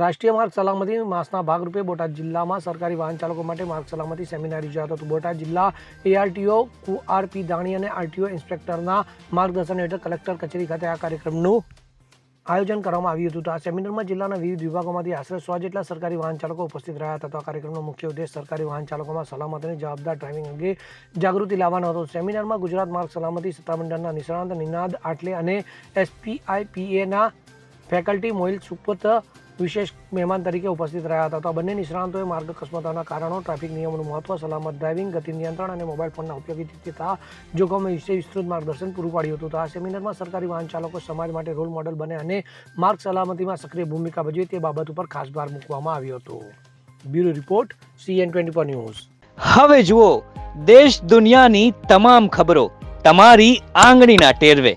રાષ્ટ્રીય માર્ગ સલામતી માસના ભાગરૂપે બોટાદ જિલ્લામાં સરકારી વાહન ચાલકો માટે માર્ગ સલામતી સેમિનાર યોજાયો હતો. બોટાદ જિલ્લા એઆરટીઓ આરપી દાણી અને આરટીઓ ઇન્સ્પેક્ટરના માર્ગદર્શન હેઠળ કલેક્ટર કચેરી ખાતે આ કાર્યક્રમનું આયોજન કરવામાં આવ્યું હતું. તો આ સેમિનારમાં જિલ્લાના વિવિધ વિભાગોમાંથી આશરે સો જેટલા સરકારી વાહન ચાલકો ઉપસ્થિત રહ્યા હતા. આ કાર્યક્રમનો મુખ્ય ઉદ્દેશ સરકારી વાહન ચાલકોમાં સલામત જવાબદાર ડ્રાઇવિંગ અંગે જાગૃતિ લાવવાનો હતો. સેમિનારમાં ગુજરાત માર્ગ સલામતી સત્તામંડળના નિષ્ણાંત નિનાદ આટલે અને એસપીઆઈપીએના ફેકલ્ટી મોહિલ સુપત વિશેષ મહેમાન તરીકે ઉપસ્થિત રહ્યા હતા. તો આ બંને નિષ્ણાંતોએ માર્ગ અકસ્માતોના કારણો, ટ્રાફિક નિયમોનું મહત્વ, સલામત ડ્રાઇવિંગ, ગતિ નિયંત્રણ અને મોબાઈલ ફોનના થતા જોખમો વિશે વિસ્તૃત માર્ગદર્શન પૂરું પાડ્યું હતું. તો આ સેમિનારમાં સરકારી વાહન ચાલકો, સમાજ માટે રોલ મોડેલ બને અને માર્ગ સલામતીમાં સક્રિય ભૂમિકા ભજવે તે બાબત ઉપર ખાસ ભાર મૂકવામાં આવ્યો હતો. Bureau report, CN twenty news. હવે જુઓ, દેશ દુનિયાની તમામ ખબરો તમારી આંગળીના ટેરવે.